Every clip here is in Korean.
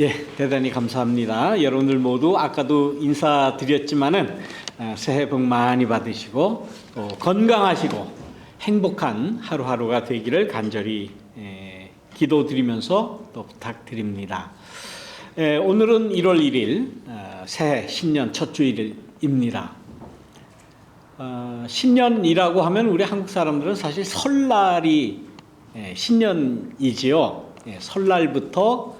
예, 대단히 감사합니다. 여러분들 모두 아까도 인사드렸지만은 어, 새해 복 많이 받으시고 또 건강하시고 행복한 하루하루가 되기를 간절히 에, 기도드리면서 또 부탁드립니다. 에, 오늘은 1월 1일 어, 새해 신년 첫 주일입니다. 어, 신년이라고 하면 우리 한국 사람들은 사실 설날이 예, 신년이지요. 예, 설날부터 아,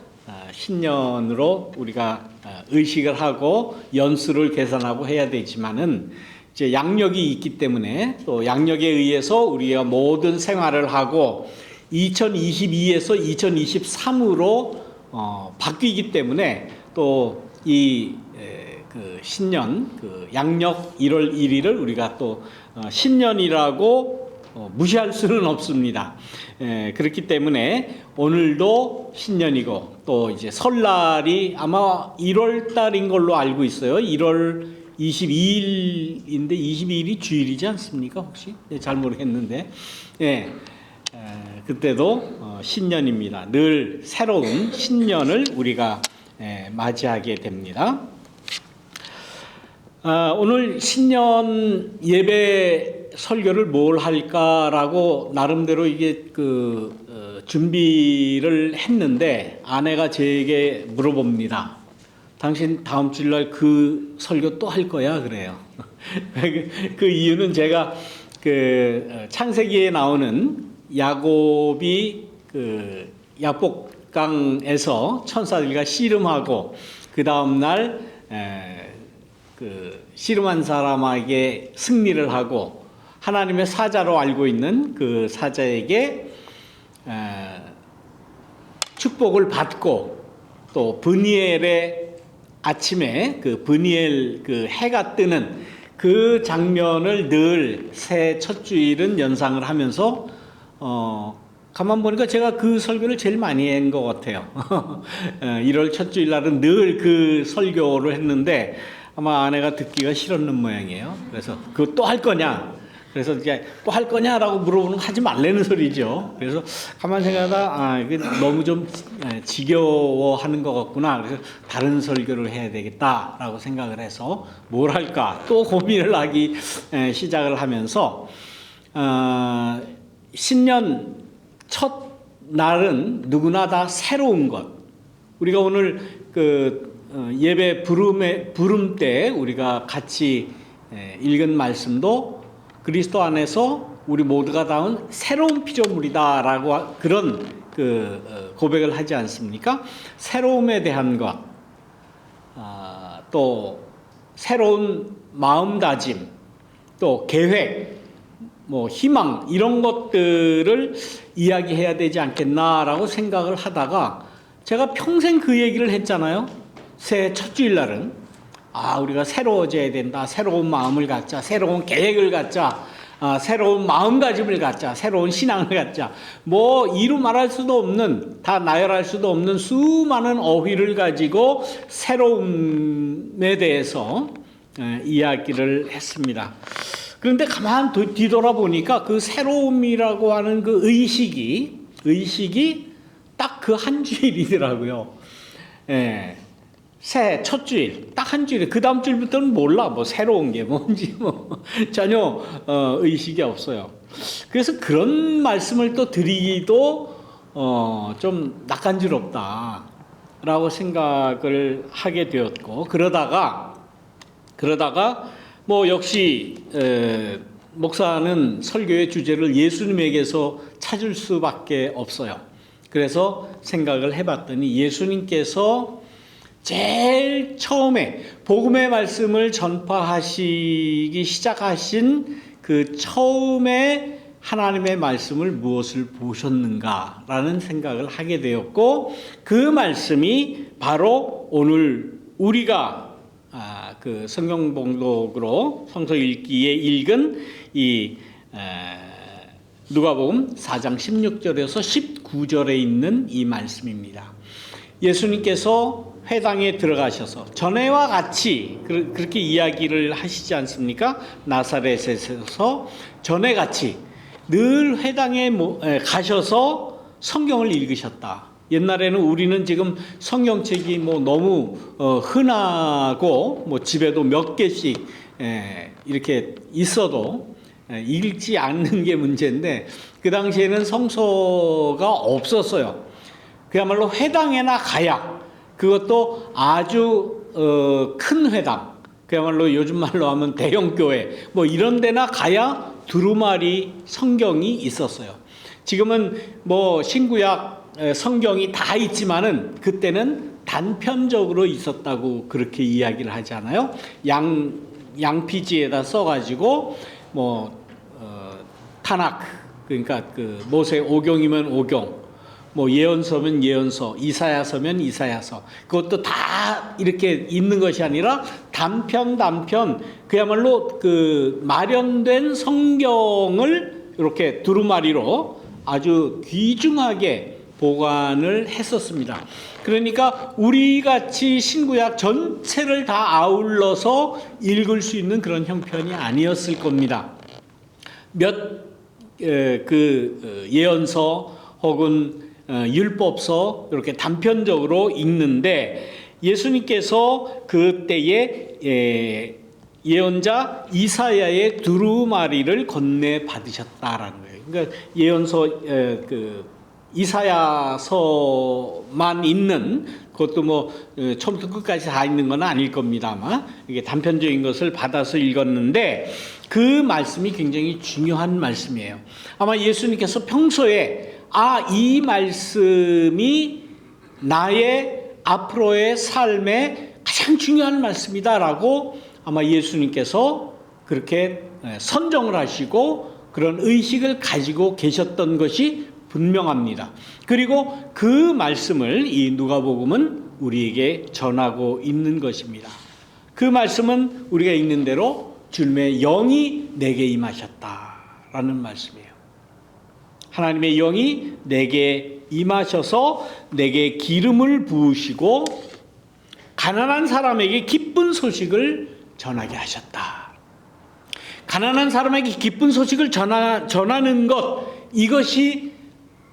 신년으로 우리가 아, 의식을 하고 연수를 계산하고 해야 되지만은 이제 양력이 있기 때문에 또 양력에 의해서 우리가 모든 생활을 하고 2022에서 2023으로 어, 바뀌기 때문에 또이 그 신년 그 양력 1월 1일을 우리가 또 어, 신년이라고 어, 무시할 수는 없습니다. 에, 그렇기 때문에 오늘도 신년이고 또 이제 설날이 아마 1월 달인 걸로 알고 있어요. 1월 22일인데 22일이 주일이지 않습니까? 혹시? 네, 잘 모르겠는데. 예. 에, 그때도 어, 신년입니다. 늘 새로운 신년을 우리가 에, 맞이하게 됩니다. 아, 오늘 신년 예배 설교를 뭘 할까라고 나름대로 이게 그 어, 준비를 했는데 아내가 제게 물어봅니다. 당신 다음 주일날 그 설교 또 할 거야 그래요. 그- 그 이유는 제가 그 어, 창세기에 나오는 야곱이 그 야복강에서 천사들과 씨름하고 그 다음 날 에, 그 씨름한 사람에게 승리를 하고 하나님의 사자로 알고 있는 그 사자에게 에, 축복을 받고 또 브니엘의 아침에 그 브니엘 그 해가 뜨는 그 장면을 늘 새 첫 주일은 연상을 하면서 어 가만 보니까 제가 그 설교를 제일 많이 한 것 같아요. 어, 1월 첫 주일 날은 늘 그 설교를 했는데 아마 아내가 듣기가 싫었는 모양이에요. 그래서 그거 또 할 거냐? 그래서 이제 또 할 거냐라고 물어보는 거 하지 말라는 소리죠. 그래서 가만 생각하다 아 이게 너무 좀 에, 지겨워하는 것 같구나. 그래서 다른 설교를 해야 되겠다라고 생각을 해서 뭘 할까 또 고민을 하기 에, 시작을 하면서 어, 신년 첫 날은 누구나 다 새로운 것. 우리가 오늘 그 어, 예배 부름에 부름 때 우리가 같이 에, 읽은 말씀도 그리스도 안에서 우리 모두가 다운 새로운 피조물이다라고 그런 그 어, 고백을 하지 않습니까? 새로움에 대한 것, 아, 또 새로운 마음다짐, 또 계획, 뭐 희망 이런 것들을 이야기해야 되지 않겠나라고 생각을 하다가 제가 평생 그 얘기를 했잖아요. 새해 첫 주일 날은 아 우리가 새로워져야 된다. 새로운 마음을 갖자. 새로운 계획을 갖자. 아, 새로운 마음가짐을 갖자. 새로운 신앙을 갖자. 뭐 이루 말할 수도 없는 다 나열할 수도 없는 수많은 어휘를 가지고 새로움에 대해서 에, 이야기를 했습니다. 그런데 가만 도- 뒤돌아보니까 그 새로움이라고 하는 그 의식이 의식이 딱 그 한 주일이더라고요. 예. 새 첫 주일 딱 한 주일 그 다음 주일부터는 몰라 뭐 새로운 게 뭔지 뭐 전혀 어, 의식이 없어요. 그래서 그런 말씀을 또 드리기도 어, 좀 낯간지럽다라고 생각을 하게 되었고 그러다가 그러다가 뭐 역시 에, 목사는 설교의 주제를 예수님에게서 찾을 수밖에 없어요. 그래서 생각을 해봤더니 예수님께서 제일 처음에 복음의 말씀을 전파하시기 시작하신 그 처음에 하나님의 말씀을 무엇을 보셨는가라는 생각을 하게 되었고 그 말씀이 바로 오늘 우리가 아, 그 성경 봉독으로 성서 읽기에 읽은 이 에, 누가복음 4장 16절에서 19절에 있는 이 말씀입니다. 예수님께서 회당에 들어가셔서 전에와 같이 그- 그렇게 이야기를 하시지 않습니까? 나사렛에서 전에 같이 늘 회당에 가셔서 성경을 읽으셨다. 옛날에는 우리는 지금 성경책이 뭐 너무 어, 흔하고 뭐 집에도 몇 개씩 에, 이렇게 있어도 에, 읽지 않는 게 문제인데 그 당시에는 성서가 없었어요. 그야말로 회당에나 가야 그것도 아주 어, 큰 회당 그야말로 요즘 말로 하면 대형 교회 뭐 이런 데나 가야 두루마리 성경이 있었어요. 지금은 뭐 신구약 에, 성경이 다 있지만은 그때는 단편적으로 있었다고 그렇게 이야기를 하잖아요. 양 양피지에다 써가지고 뭐 어, 타낙 그러니까 그 모세 오경이면 오경 뭐 예언서면 예언서, 이사야서면 이사야서. 그것도 다 이렇게 있는 것이 아니라 단편 단편 그야말로 그 마련된 성경을 이렇게 두루마리로 아주 귀중하게 보관을 했었습니다. 그러니까 우리 같이 신구약 전체를 다 아울러서 읽을 수 있는 그런 형편이 아니었을 겁니다. 몇 그 예언서 혹은 어, 율법서 이렇게 단편적으로 읽는데 예수님께서 그때에 예, 예언자 이사야의 두루마리를 건네 받으셨다라는 거예요. 그러니까 예언서 에, 그 이사야서만 있는 그것도 뭐 어, 처음부터 끝까지 다 있는 건 아닐 겁니다만 이게 단편적인 것을 받아서 읽었는데 그 말씀이 굉장히 중요한 말씀이에요. 아마 예수님께서 평소에 아, 이 말씀이 나의 앞으로의 삶에 가장 중요한 말씀이다라고 아마 예수님께서 그렇게 선정을 하시고 그런 의식을 가지고 계셨던 것이 분명합니다. 그리고 그 말씀을 이 누가복음은 우리에게 전하고 있는 것입니다. 그 말씀은 우리가 읽는 대로 주님의 영이 내게 임하셨다라는 말씀이에요. 하나님의 영이 내게 임하셔서 내게 기름을 부으시고 가난한 사람에게 기쁜 소식을 전하게 하셨다. 가난한 사람에게 기쁜 소식을 전하, 전하는 것 이것이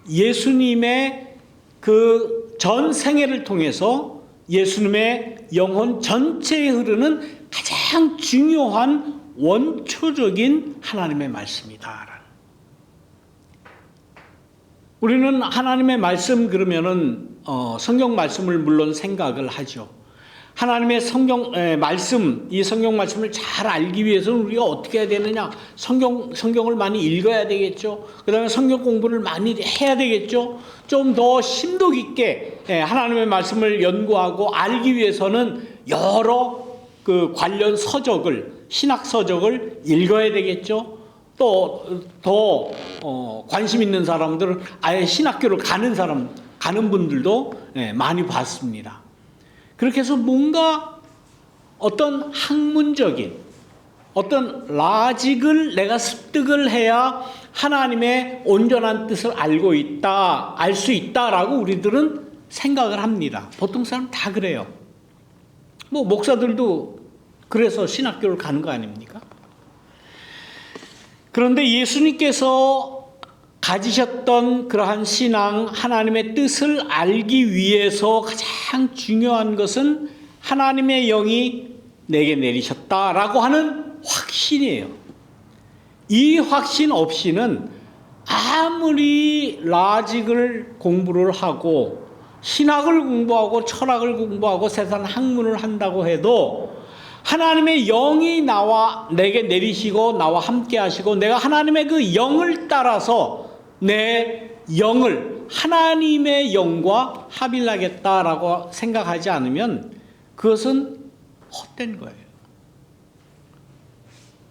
예수님의 그 전 생애를 통해서 예수님의 영혼 전체에 흐르는 가장 중요한 원초적인 하나님의 말씀이다. 우리는 하나님의 말씀 그러면은 어, 성경 말씀을 물론 생각을 하죠. 하나님의 성경 에, 말씀 이 성경 말씀을 잘 알기 위해서는 우리가 어떻게 해야 되느냐? 성경 성경을 많이 읽어야 되겠죠. 그다음에 성경 공부를 많이 해야 되겠죠. 좀 더 심도 깊게 에, 하나님의 말씀을 연구하고 알기 위해서는 여러 그 관련 서적을 신학 서적을 읽어야 되겠죠. 또더 어, 관심 있는 사람들은 아예 신학교를 가는 사람 가는 분들도 예, 많이 봤습니다. 그렇게 해서 뭔가 어떤 학문적인 어떤 라직을 내가 습득을 해야 하나님의 온전한 뜻을 알고 있다, 알 수 있다라고 우리들은 생각을 합니다. 보통 사람 다 그래요. 뭐 목사들도 그래서 신학교를 가는 거 아닙니까? 그런데 예수님께서 가지셨던 그러한 신앙, 하나님의 뜻을 알기 위해서 가장 중요한 것은 하나님의 영이 내게 내리셨다라고 하는 확신이에요. 이 확신 없이는 아무리 라직을 공부를 하고 신학을 공부하고 철학을 공부하고 세상 학문을 한다고 해도 하나님의 영이 나와 내게 내리시고 나와 함께 하시고 내가 하나님의 그 영을 따라서 내 영을 하나님의 영과 합일하겠다라고 생각하지 않으면 그것은 헛된 거예요.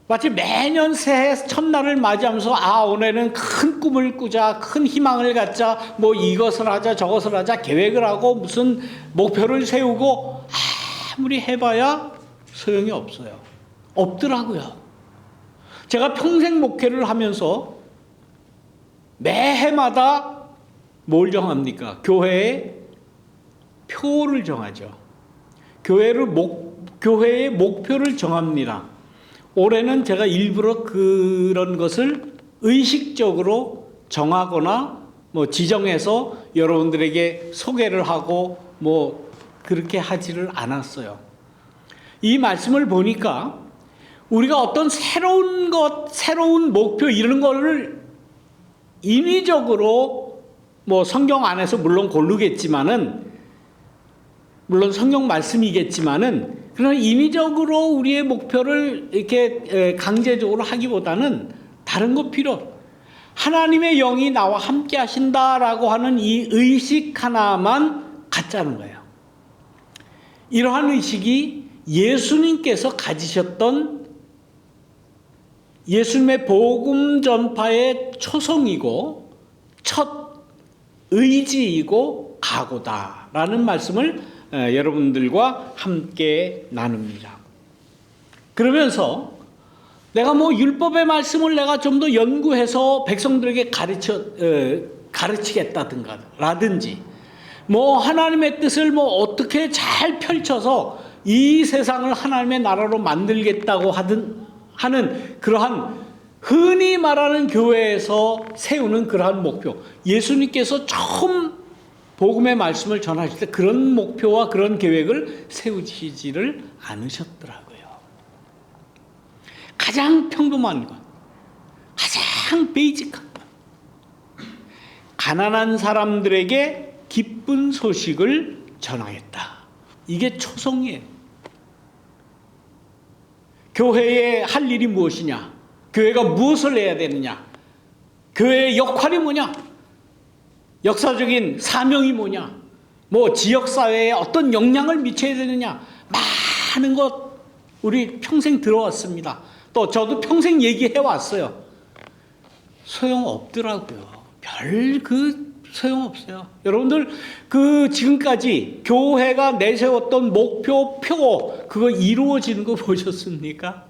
마치 매년 새해 첫날을 맞이하면서 아 오늘은 큰 꿈을 꾸자 큰 희망을 갖자 뭐 이것을 하자 저것을 하자 계획을 하고 무슨 목표를 세우고 아무리 해봐야 소용이 없어요. 없더라고요. 제가 평생 목회를 하면서 매해마다 뭘 정합니까? 교회에 표를 정하죠. 교회를 목, 교회의 목표를 정합니다. 올해는 제가 일부러 그런 것을 의식적으로 정하거나 뭐 지정해서 여러분들에게 소개를 하고 뭐 그렇게 하지를 않았어요. 이 말씀을 보니까 우리가 어떤 새로운 것, 새로운 목표 이런 거를 인위적으로 뭐 성경 안에서 물론 고르겠지만은 물론 성경 말씀이겠지만은 그러나 인위적으로 우리의 목표를 이렇게 에, 강제적으로 하기보다는 다른 거 필요 없- 하나님의 영이 나와 함께 하신다라고 하는 이 의식 하나만 갖자는 거예요. 이러한 의식이 예수님께서 가지셨던 예수님의 복음 전파의 초성이고 첫 의지이고 각오다라는 말씀을 에, 여러분들과 함께 나눕니다. 그러면서 내가 뭐 율법의 말씀을 내가 좀 더 연구해서 백성들에게 가르쳐 어, 가르치겠다든가 라든지 뭐 하나님의 뜻을 뭐 어떻게 잘 펼쳐서 이 세상을 하나님의 나라로 만들겠다고 하든 하는 그러한 흔히 말하는 교회에서 세우는 그러한 목표. 예수님께서 처음 복음의 말씀을 전하실 때 그런 목표와 그런 계획을 세우시지를 않으셨더라고요. 가장 평범한 것, 가장 베이직한 것. 가난한 사람들에게 기쁜 소식을 전하겠다. 이게 초성이에요. 교회에 할 일이 무엇이냐? 교회가 무엇을 해야 되느냐? 교회의 역할이 뭐냐? 역사적인 사명이 뭐냐? 뭐 지역사회에 어떤 영향을 미쳐야 되느냐? 많은 것 우리 평생 들어왔습니다. 또 저도 평생 얘기해 왔어요. 소용없더라고요. 별 그 소용없어요. 여러분들 그 지금까지 교회가 내세웠던 목표 표 그거 이루어지는 거 보셨습니까?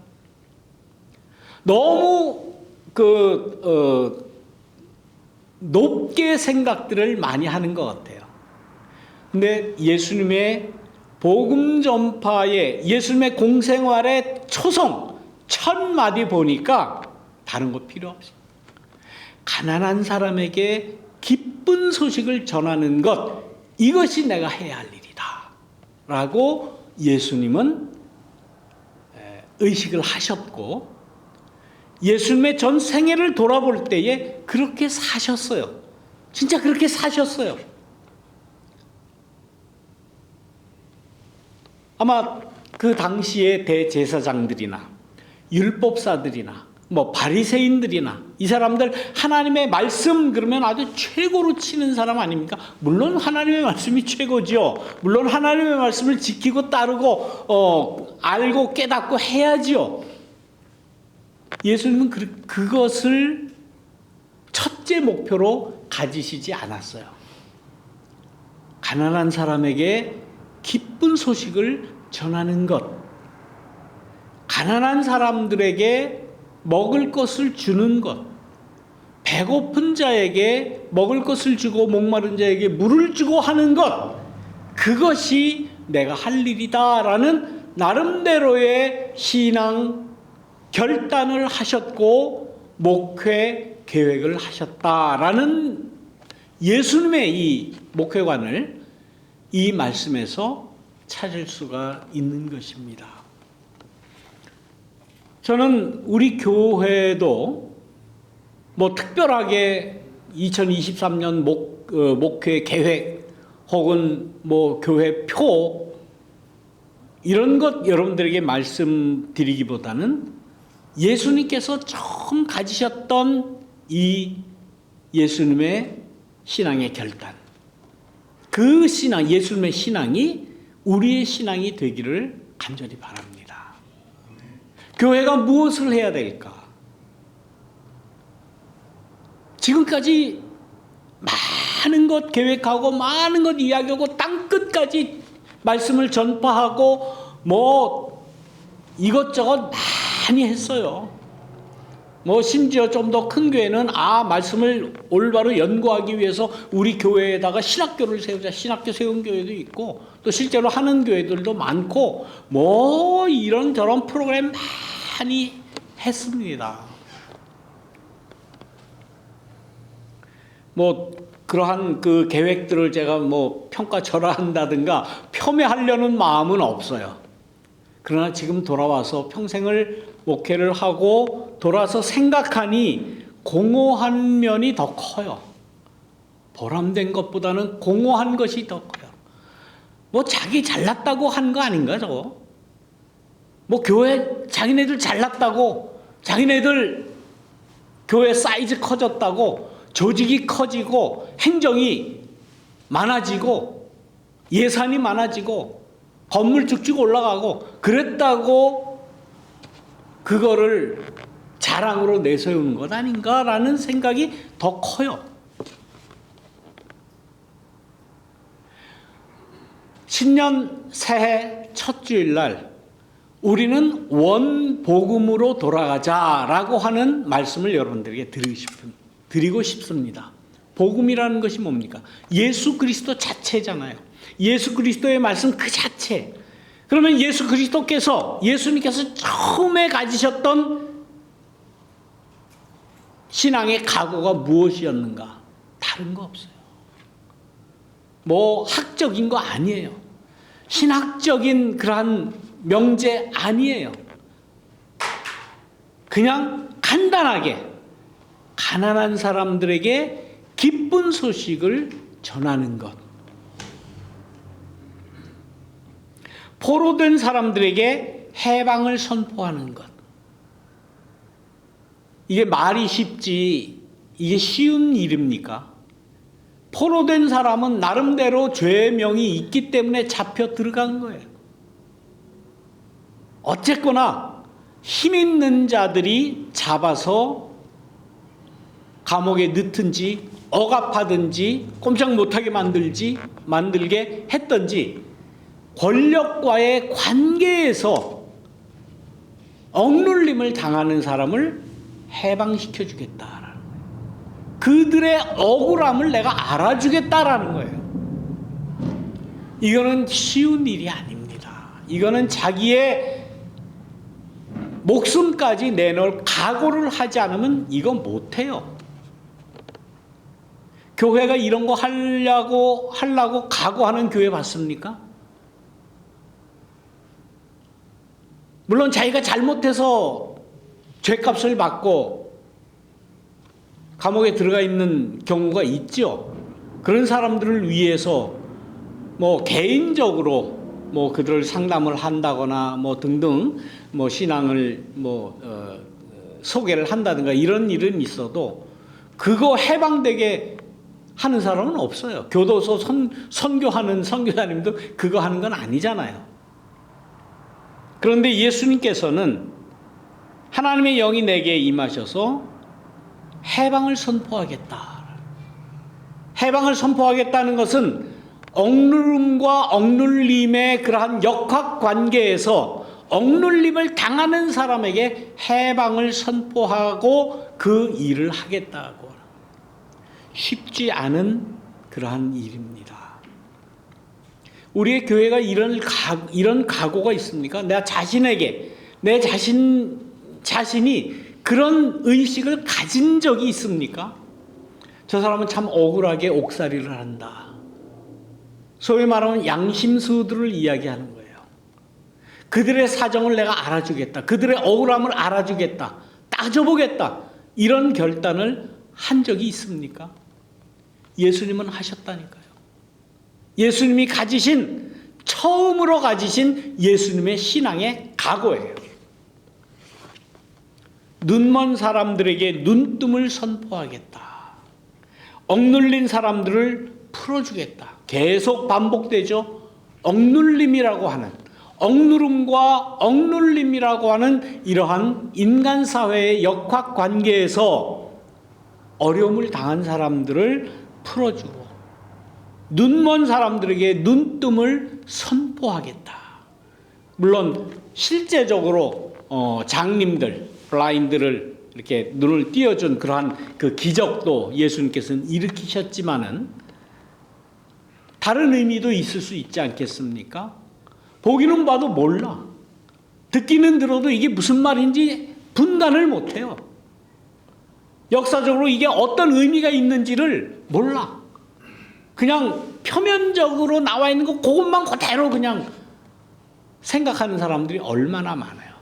너무 그 어, 높게 생각들을 많이 하는 것 같아요. 근데 예수님의 복음 전파의 예수님의 공생활의 초성 첫 마디 보니까 다른 거 필요 없어요. 가난한 사람에게 기쁜 소식을 전하는 것 이것이 내가 해야 할 일이다. 라고 예수님은 의식을 하셨고 예수님의 전 생애를 돌아볼 때에 그렇게 사셨어요. 진짜 그렇게 사셨어요. 아마 그 당시의 대제사장들이나 율법사들이나 뭐 바리새인들이나 이 사람들 하나님의 말씀 그러면 아주 최고로 치는 사람 아닙니까? 물론 하나님의 말씀이 최고지요. 물론 하나님의 말씀을 지키고 따르고 어 알고 깨닫고 해야지요. 예수님은 그, 그것을 첫째 목표로 가지시지 않았어요. 가난한 사람에게 기쁜 소식을 전하는 것. 가난한 사람들에게 먹을 것을 주는 것. 배고픈 자에게 먹을 것을 주고 목마른 자에게 물을 주고 하는 것. 그것이 내가 할 일이다라는 나름대로의 신앙 결단을 하셨고 목회 계획을 하셨다라는 예수님의 이 목회관을 이 말씀에서 찾을 수가 있는 것입니다. 저는 우리 교회도 뭐 특별하게 2023년 목, 어, 목회 계획 혹은 뭐 교회 표 이런 것 여러분들에게 말씀드리기보다는 예수님께서 처음 가지셨던 이 예수님의 신앙의 결단. 그 신앙, 예수님의 신앙이 우리의 신앙이 되기를 간절히 바랍니다. 교회가 무엇을 해야 될까? 지금까지 많은 것 계획하고 많은 것 이야기하고 땅 끝까지 말씀을 전파하고 뭐 이것저것 많이 했어요. 뭐 심지어 좀 더 큰 교회는 아 말씀을 올바로 연구하기 위해서 우리 교회에다가 신학교를 세우자 신학교 세운 교회도 있고 또 실제로 하는 교회들도 많고 뭐 이런 저런 프로그램 많이 했습니다. 뭐 그러한 그 계획들을 제가 뭐 평가절하한다든가 폄훼하려는 마음은 없어요. 그러나 지금 돌아와서 평생을 목회를 하고 돌아서 생각하니 공허한 면이 더 커요. 보람된 것보다는 공허한 것이 더 커요. 뭐 자기 잘났다고 한 거 아닌가 저거? 뭐 교회 자기네들 잘났다고 자기네들 교회 사이즈 커졌다고 조직이 커지고 행정이 많아지고 예산이 많아지고 건물 쭉쭉 올라가고 그랬다고 그거를 자랑으로 내세우는 것 아닌가라는 생각이 더 커요. 신년 새해 첫 주일 날 우리는 원복음으로 돌아가자라고 하는 말씀을 여러분들에게 드리고 싶은 드리고 싶습니다. 복음이라는 것이 뭡니까? 예수 그리스도 자체잖아요. 예수 그리스도의 말씀 그 자체. 그러면 예수 그리스도께서 예수님께서 처음에 가지셨던 신앙의 각오가 무엇이었는가? 다른 거 없어요. 뭐 학적인 거 아니에요. 신학적인 그러한 명제 아니에요. 그냥 간단하게 가난한 사람들에게 기쁜 소식을 전하는 것. 포로된 사람들에게 해방을 선포하는 것. 이게 말이 쉽지, 이게 쉬운 일입니까? 포로된 사람은 나름대로 죄의 명이 있기 때문에 잡혀 들어간 거예요. 어쨌거나 힘 있는 자들이 잡아서 감옥에 넣든지 억압하든지 꼼짝 못하게 만들지 만들게 했든지 권력과의 관계에서 억눌림을 당하는 사람을 해방시켜 주겠다라는 거예요. 그들의 억울함을 내가 알아주겠다라는 거예요. 이거는 쉬운 일이 아닙니다. 이거는 자기의 목숨까지 내놓을 각오를 하지 않으면 이거 못해요. 교회가 이런 거 하려고 하려고 각오하는 교회 봤습니까? 물론 자기가 잘못해서 죄값을 받고 감옥에 들어가 있는 경우가 있죠. 그런 사람들을 위해서 뭐 개인적으로 뭐 그들을 상담을 한다거나 뭐 등등 뭐 신앙을 뭐 어, 소개를 한다든가 이런 일은 있어도 그거 해방되게 하는 사람은 없어요. 교도소 선, 선교하는 선교사님도 그거 하는 건 아니잖아요. 그런데 예수님께서는 하나님의 영이 내게 임하셔서 해방을 선포하겠다. 해방을 선포하겠다는 것은 억누름과 억눌림의 그러한 역학 관계에서 억눌림을 당하는 사람에게 해방을 선포하고 그 일을 하겠다고. 쉽지 않은 그러한 일입니다. 우리의 교회가 이런 각, 이런 각오가 있습니까? 내가 자신에게 내 자신 자신이 그런 의식을 가진 적이 있습니까? 저 사람은 참 억울하게 옥살이를 한다. 소위 말하면 양심수들을 이야기하는 거예요. 그들의 사정을 내가 알아주겠다. 그들의 억울함을 알아주겠다. 따져보겠다. 이런 결단을 한 적이 있습니까? 예수님은 하셨다니까요. 예수님이 가지신 처음으로 가지신 예수님의 신앙의 각오예요. 눈먼 사람들에게 눈뜸을 선포하겠다. 억눌린 사람들을 풀어주겠다. 계속 반복되죠. 억눌림이라고 하는 억누름과 억눌림이라고 하는 이러한 인간 사회의 역학 관계에서 어려움을 당한 사람들을 풀어주고 눈먼 사람들에게 눈뜸을 선포하겠다. 물론 실제적으로 어, 장님들, 블라인드를 이렇게 눈을 띄워준 그러한 그 기적도 예수님께서는 일으키셨지만은 다른 의미도 있을 수 있지 않겠습니까? 보기는 봐도 몰라. 듣기는 들어도 이게 무슨 말인지 분간을 못해요. 역사적으로 이게 어떤 의미가 있는지를 몰라. 그냥 표면적으로 나와 있는 거 그것만 그대로 그냥 생각하는 사람들이 얼마나 많아요.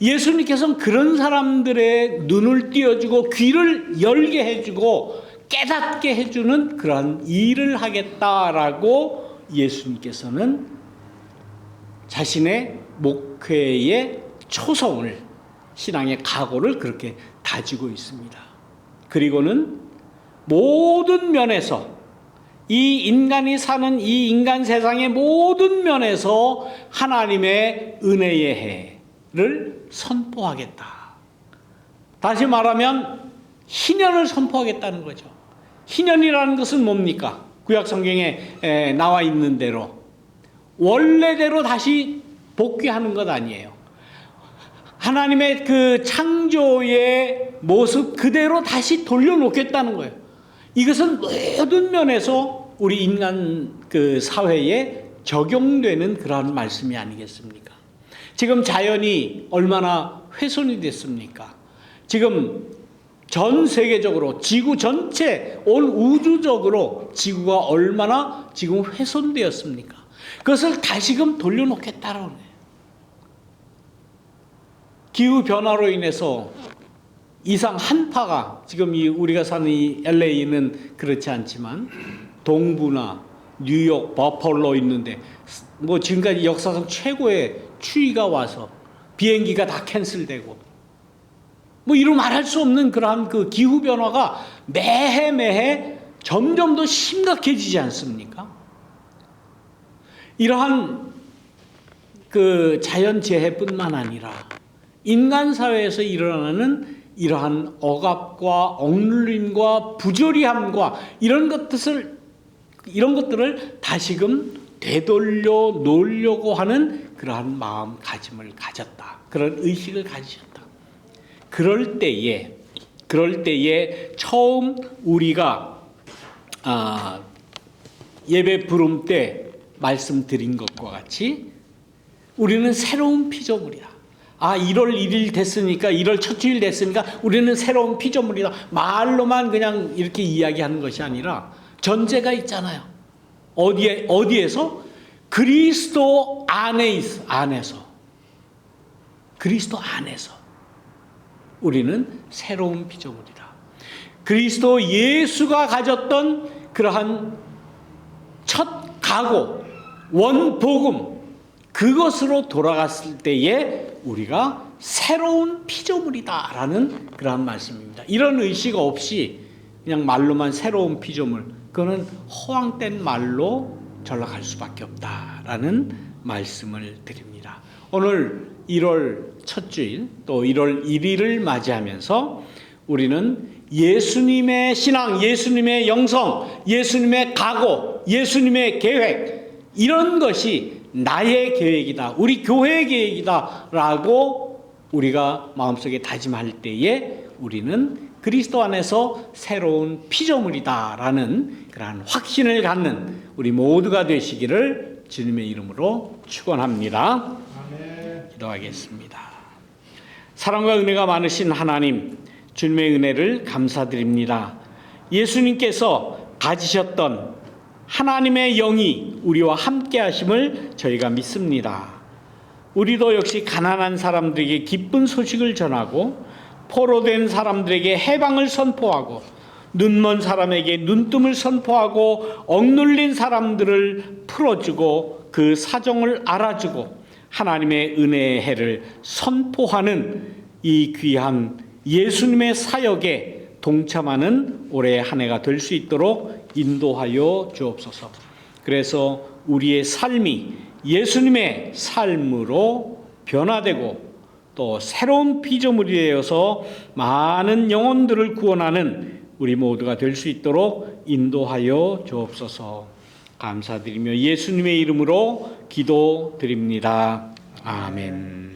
예수님께서는 그런 사람들의 눈을 띄워주고 귀를 열게 해주고 깨닫게 해주는 그러한 일을 하겠다라고 예수님께서는 자신의 목회의 초성을 신앙의 각오를 그렇게 다지고 있습니다. 그리고는 모든 면에서 이 인간이 사는 이 인간 세상의 모든 면에서 하나님의 은혜의 해를 선포하겠다. 다시 말하면 희년을 선포하겠다는 거죠. 희년이라는 것은 뭡니까? 구약 성경에 에, 나와 있는 대로 원래대로 다시 복귀하는 것 아니에요. 하나님의 그 창조의 모습 그대로 다시 돌려놓겠다는 거예요. 이것은 모든 면에서 우리 인간 그 사회에 적용되는 그러한 말씀이 아니겠습니까? 지금 자연이 얼마나 훼손이 됐습니까? 지금 전 세계적으로 지구 전체 온 우주적으로 지구가 얼마나 지금 훼손되었습니까? 그것을 다시금 돌려놓겠다라는 거예요. 기후 변화로 인해서 이상 한파가 지금 이 우리가 사는 이 LA는 그렇지 않지만 동부나 뉴욕, 버펄로 있는데 뭐 지금까지 역사상 최고의 추위가 와서 비행기가 다 캔슬되고 뭐 이루 말할 수 없는 그러한 그 기후 변화가 매해 매해 점점 더 심각해지지 않습니까? 이러한 그 자연 재해뿐만 아니라 인간 사회에서 일어나는 이러한 억압과 억눌림과 부조리함과 이런 것들을 이런 것들을 다시금 되돌려 놓으려고 하는 그러한 마음가짐을 가졌다. 그런 의식을 가지셨다. 그럴 때에 그럴 때에 처음 우리가 아, 예배 부름 때 말씀드린 것과 같이 우리는 새로운 피조물이다. 아, 1월 1일 됐으니까, 1월 첫 주일 됐으니까 우리는 새로운 피조물이다. 말로만 그냥 이렇게 이야기하는 것이 아니라 전제가 있잖아요. 어디에, 어디에서? 그리스도 안에 있어, 안에서. 그리스도 안에서. 우리는 새로운 피조물이다. 그리스도 예수가 가졌던 그러한 첫 각오, 원복음, 그것으로 돌아갔을 때에 우리가 새로운 피조물이다라는 그러한 말씀입니다. 이런 의식 없이 그냥 말로만 새로운 피조물, 그거는 허황된 말로 전락할 수밖에 없다라는 말씀을 드립니다. 오늘 1월 첫 주일 또 1월 1일을 맞이하면서 우리는 예수님의 신앙, 예수님의 영성, 예수님의 각오, 예수님의 계획 이런 것이 나의 계획이다. 우리 교회의 계획이다라고 우리가 마음속에 다짐할 때에 우리는 그리스도 안에서 새로운 피조물이다라는 그러한 확신을 갖는 우리 모두가 되시기를 주님의 이름으로 축원합니다. 기도하겠습니다. 사랑과 은혜가 많으신 하나님, 주님의 은혜를 감사드립니다. 예수님께서 가지셨던 하나님의 영이 우리와 함께 하심을 저희가 믿습니다. 우리도 역시 가난한 사람들에게 기쁜 소식을 전하고 포로된 사람들에게 해방을 선포하고 눈먼 사람에게 눈뜸을 선포하고 억눌린 사람들을 풀어주고 그 사정을 알아주고 하나님의 은혜의 해를 선포하는 이 귀한 예수님의 사역에 동참하는 올해 한 해가 될 수 있도록 인도하여 주옵소서. 그래서 우리의 삶이 예수님의 삶으로 변화되고 또 새로운 피조물이 되어서 많은 영혼들을 구원하는 우리 모두가 될 수 있도록 인도하여 주옵소서. 감사드리며 예수님의 이름으로 기도드립니다. 아멘.